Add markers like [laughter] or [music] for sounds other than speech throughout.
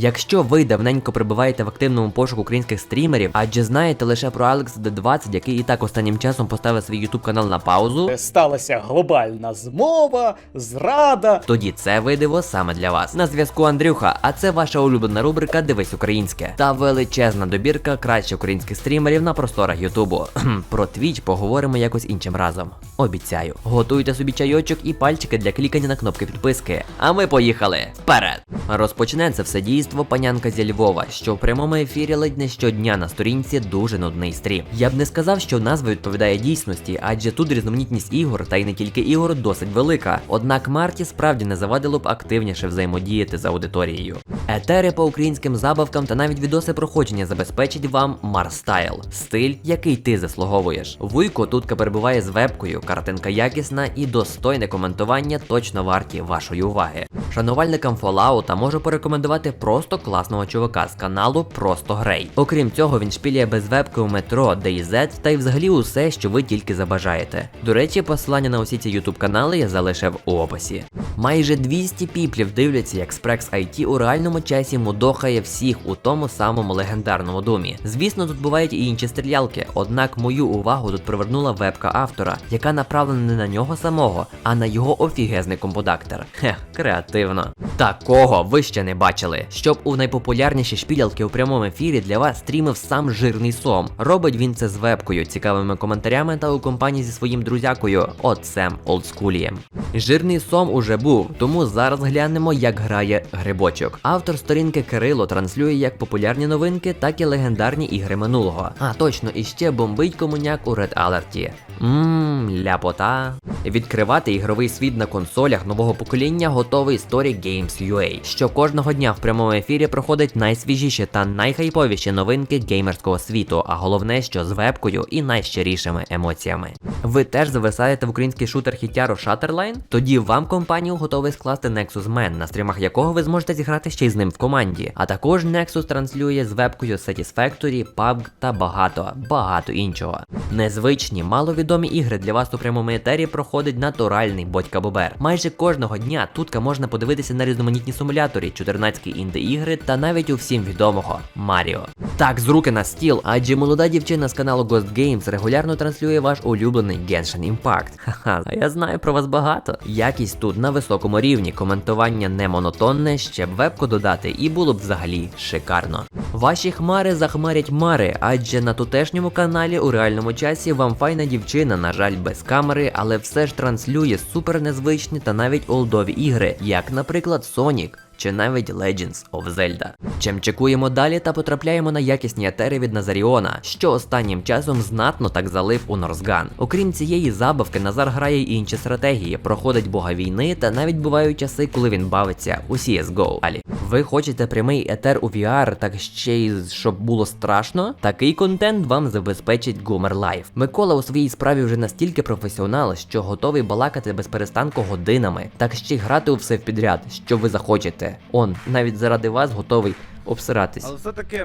Якщо ви давненько перебуваєте в активному пошуку українських стрімерів, адже знаєте лише про Alex D20, який і так останнім часом поставив свій YouTube канал на паузу, Е, Сталася глобальна змова, зрада. тоді це видиво саме для вас. На зв'язку Андрюха, а це ваша улюблена рубрика Дивись українське та величезна добірка кращих українських стрімерів на просторах Ютубу. Про Twitch поговоримо якось іншим разом. Обіцяю. Готуйте собі чайочок і пальчики для клікання на кнопки підписки. А ми поїхали вперед! Розпочне це все дійство панянка зі Львова, що в прямому ефірі ледь не щодня на сторінці дуже нудний стрім. Я б не сказав, що назва відповідає дійсності, адже тут різноманітність ігор, та й не тільки ігор, досить велика. Однак Марті справді не завадило б активніше взаємодіяти з аудиторією. Етери по українським забавкам та навіть відоси проходження забезпечить вам Марстайл, стиль, який ти заслуговуєш. Вуйко тутка перебуває з вебкою, картинка якісна і достойне коментування точно варті вашої уваги. Шанувальникам Fallout можу порекомендувати просто класного чувака з каналу Просто Грей. Окрім цього, він шпіляє без вебки у метро, DayZ та й взагалі усе, що ви тільки забажаєте. До речі, посилання на усі ці ютуб канали я залишив у описі. Майже 200 піплів дивляться, як Sprex IT у реальному часі мудохає всіх у тому самому легендарному думі. Звісно, тут бувають і інші стрілялки, однак мою увагу тут привернула вебка автора, яка направлена не на нього самого, а на його офігезний компудактор. Хех, креативно. Такого ви ще не бачили. Щоб у найпопулярніші шпілялки у прямому ефірі для вас стрімив сам жирний сом. Робить він це з вебкою, цікавими коментарями та у компанії зі своїм друзякою, отцем олдскулієм. Жирний сом уже був, тому зараз глянемо, як грає грибочок. Автор сторінки Кирило транслює як популярні новинки, так і легендарні ігри минулого. А точно, і ще бомбить комуняк у Red Alert. Ммм, ляпота. Відкривати ігровий світ на консолях нового покоління готовий Story Games UA, що кожного дня в прямому ефірі проходить найсвіжіші та найхайповіші новинки геймерського світу, а головне, що з вебкою і найщирішими емоціями. Ви теж зависаєте в український шутер хітяру Shutterline? Тоді вам компанію готовий скласти Nexus Man, на стрімах якого ви зможете зіграти ще й з ним в команді. А також Nexus транслює з вебкою Satisfactory, PUBG та багато, багато іншого. Незвичні, маловідомі ігри для вас у прямому етері проходить натуральний Бодька Бобер. Майже кожного дня тутка можна подивитися на різноманітні симуляторі, 14 інди-ігри та навіть у всім відомого Маріо. Так, з руки на стіл, адже молода дівчина з каналу Ghost Games регулярно транслює ваш улюблений Genshin Impact. Ха-ха, а я знаю про вас багато. Якість тут на високому рівні, коментування не монотонне, ще б вебку додати, і було б взагалі шикарно. Ваші хмари захмарять мари, адже на тутешньому каналі у реальному часі вам файна дівчина, на жаль, без камери, але все ж транслює супер незвичні та навіть олдові ігри, як, наприклад, Sonic. Чи навіть Legends of Zelda. Чим чекуємо далі та потрапляємо на якісні етери від Назаріона, що останнім часом знатно так залив у Норсган. Окрім цієї забавки, Назар грає й інші стратегії, проходить бога війни та навіть бувають часи, коли він бавиться у CSGO. Алі. Ви хочете прямий етер у VR, так ще й щоб було страшно? Такий контент вам забезпечить Goomer Life. Микола у своїй справі вже настільки професіонал, що готовий балакати без перестанку годинами, так ще й грати у все в підряд, що ви захочете. Он навіть заради вас готовий обсиратись. Але все таки.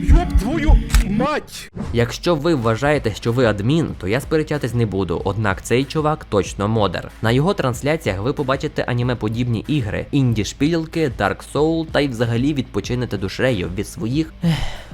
Йоп твою мать! Якщо ви вважаєте, що ви адмін, то я сперечатись не буду. Однак цей чувак точно модер. На його трансляціях ви побачите аніме-подібні ігри, інді шпілки, Dark Soul та й взагалі відпочинете душею від своїх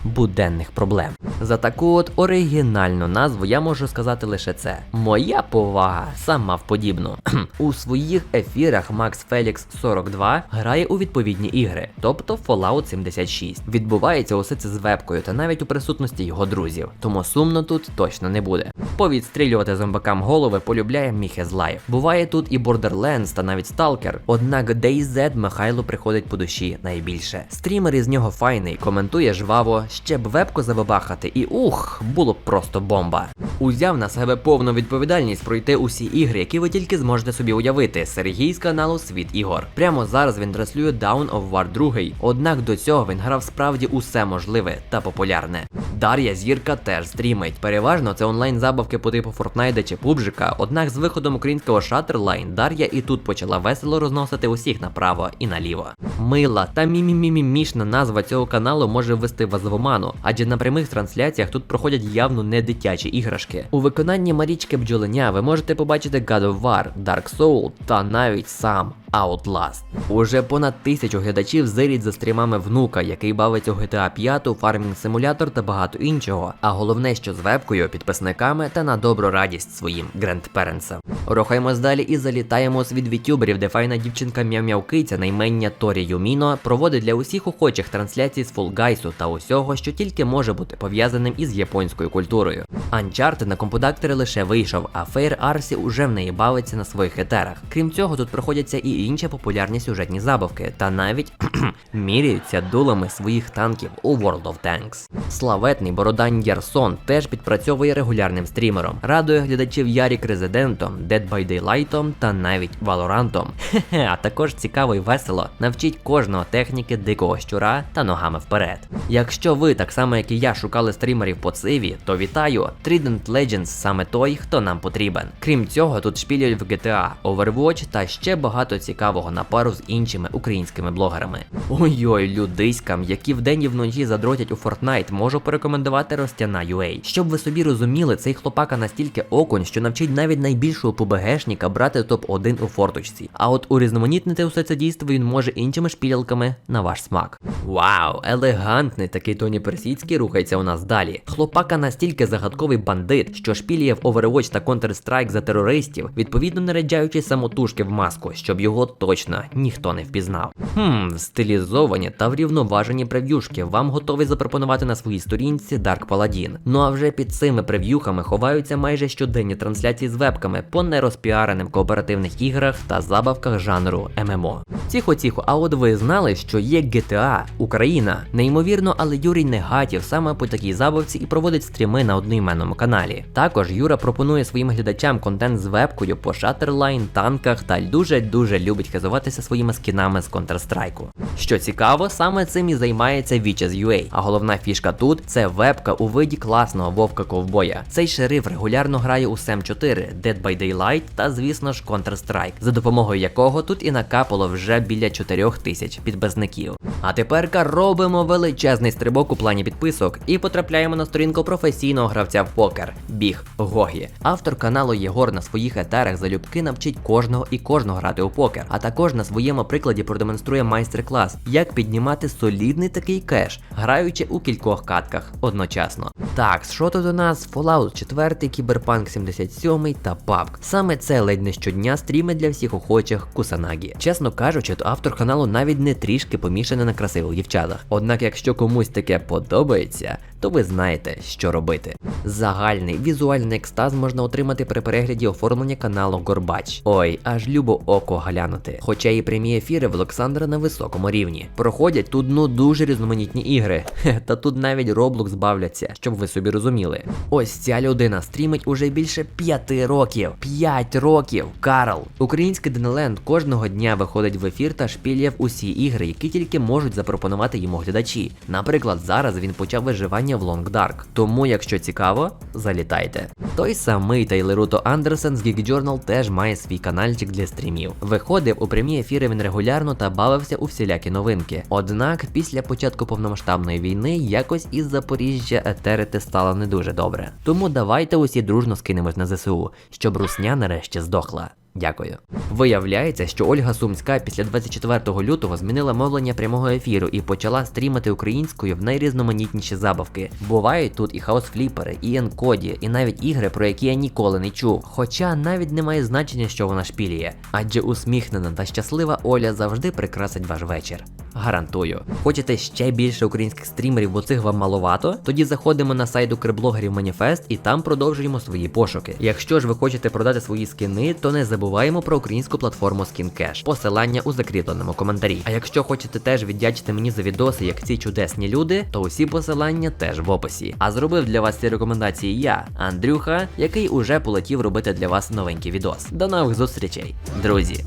буденних проблем. За таку от оригінальну назву я можу сказати лише це. Моя повага сама в подібну. у своїх ефірах Max Felix 42 грає у відповідні ігри, тобто Fallout 76. Відбувається усе це з вебкою та навіть у присутності його друзів, тому сумно тут точно не буде. Повідстрілювати зомбакам голови полюбляє Міхез Лайф. Буває тут і Borderlands та навіть Stalker, однак DayZ Михайло приходить по душі найбільше. Стрімер із нього файний, коментує жваво, ще б вебку забабахати, і ух, було б просто бомба. Узяв на себе повну відповідальність пройти усі ігри, які ви тільки зможете собі уявити. Сергій з каналу Світ Ігор. Прямо зараз він транслює Down of War 2, однак до цього він грав справді усе можливе та популярне. Дар'я Зірка теж стрімить. Переважно це онлайн забавки по типу Фортнайда чи Пубжика, однак з виходом українського Shutterline Дар'я і тут почала весело розносити усіх направо і наліво. Мила та мімімімімішна назва цього каналу може ввести вас в оману, адже на прямих трансляціях тут проходять явно не дитячі іграшки. У виконанні Марічки Бджоленя ви можете побачити God of War, Dark Soul та навіть сам Outlast. Уже понад тисячу глядачів зирять за стрімами внука, який бавиться у GTA 5, фармінг симулятор та багато іншого. А головне, що з вебкою, підписниками та на добру радість своїм грандперенсам. Рухаємось далі і залітаємо світ вітюберів, де файна дівчинка м'яв-м'явкиця на імення Торі Юміно проводить для усіх охочих трансляції з фулгайсу та усього, що тільки може бути пов'язаним із японською культурою. Uncharted на компудактори лише вийшов, а Fair Arsi уже в неї бавиться на своїх етерах. Крім цього, тут проходяться і інші популярні сюжетні забавки, та навіть [clears throat] міряються дулами своїх танків у World of Tanks. Славетний Бородань Ярсон теж підпрацьовує регулярним стрімером, радує глядачів Ярік Резидентом, Dead by Daylight та навіть Валорантом. [laughs] Хе-хе, а також цікаво і весело навчить кожного техніки дикого щура та ногами вперед. Якщо ви, так само як і я, шукали стрімерів по циві, то вітаю! Trident Legends саме той, хто нам потрібен. Крім цього, тут шпілюють в GTA, Overwatch та ще багато цікавого на пару з іншими українськими блогерами. Ой-ой, людиськам, які вдень і вночі задротять у Fortnite, можу порекомендувати Ростяна UA. Щоб ви собі розуміли, цей хлопака настільки окунь, що навчить навіть найбільшого ПБГшника брати топ-1 у форточці. А от урізноманітнити усе це дійство він може іншими шпілялками на ваш смак. Вау, елегантний такий Тоні Персійський рухається у нас далі. Хлопака настільки загадковий бандит, що шпілює в Overwatch та Counter-Strike за терористів, відповідно наряджаючи самотужки в маску, щоб його точно ніхто не впізнав. Хм, стилізовані та врівноважені прев'юшки вам готовий запропонувати на своїй сторінці Dark Paladin. Ну а вже під цими прев'юхами ховаються майже щоденні трансляції з вебками по нерозпіареним кооперативних іграх та забавках жанру ММО. Тихо, а от ви знали, що є GTA Україна? Неймовірно, але Юрій Негатів саме по такій забавці і проводить стріми на одноіменному каналі. Також Юра пропонує своїм глядачам контент з вебкою по шатерлайн, танках та дуже-дуже любить хизуватися своїми скінами з Counter-Strike. Що цікаво, саме цим і займається Witches.ua. А головна фішка тут це вебка у виді класного вовка ковбоя. Цей шериф регулярно грає у SAM 4, Dead by Daylight та, звісно ж, Counter-Strike, за допомогою якого тут і накапало вже біля 4 тисяч підписників. А теперка робимо величезний стрибок у плані підписок і потрапляємо на сторінку професійного гравця покер Біг Гогі. Автор каналу Єгор на своїх етерах залюбки навчить кожного і кожного грати у покер, а також на своєму прикладі продемонструє майстер-клас, як піднімати солідний такий кеш, граючи у кількох катках одночасно. Так, що тут у нас? Fallout 4, Cyberpunk 77 та PUBG. Саме це ледь не щодня стріми для всіх охочих Кусанагі. Чесно кажучи, то автор каналу навіть не трішки помішаний на красивих дівчатах. Однак, якщо комусь таке подобається, то ви знаєте, що робити. Загальний візуальний екстаз можна отримати при перегляді оформлення каналу Горбач. Ой, аж любо око глянути. Хоча і прямі ефіри в Олександра на високому рівні. Проходять тут ну дуже різноманітні ігри. Хе, та тут навіть Roblox збавляться, щоб ви собі розуміли. Ось ця людина стрімить уже більше 5 років. 5 років. Карл. Український Денеленд кожного дня виходить в ефір та шпілює усі ігри, які тільки можуть запропонувати йому глядачі. Наприклад, зараз він почав виживання в Long Dark. Тому, якщо цікаво, залітайте. Той самий Тайлеруто Андерсен з Geek Journal теж має свій канальчик для стрімів. Виходив у прямі ефіри він регулярно та бавився у всілякі новинки. Однак, після початку повномасштабної війни якось із Запоріжжя етерити стало не дуже добре. Тому давайте усі дружно скинемось на ЗСУ, щоб русня нарешті здохла. Дякую. Виявляється, що Ольга Сумська після 24 лютого змінила мовлення прямого ефіру і почала стрімити українською в найрізноманітніші забавки. Бувають тут і хаосфліпери, і енкоді, і навіть ігри, про які я ніколи не чув. Хоча навіть немає значення, що вона шпілює, адже усміхнена та щаслива Оля завжди прикрасить ваш вечір. Гарантую. Хочете ще більше українських стрімерів, бо цих вам маловато? Тоді заходимо на сайт укрблогерів Маніфест і там продовжуємо свої пошуки. Якщо ж ви хочете продати свої скини, то не забуваємо про українську платформу SkinCash. Посилання у закріпленому коментарі. А якщо хочете теж віддячити мені за відоси, як ці чудесні люди, то усі посилання теж в описі. А зробив для вас ці рекомендації я, Андрюха, який уже полетів робити для вас новенький відос. До нових зустрічей, друзі!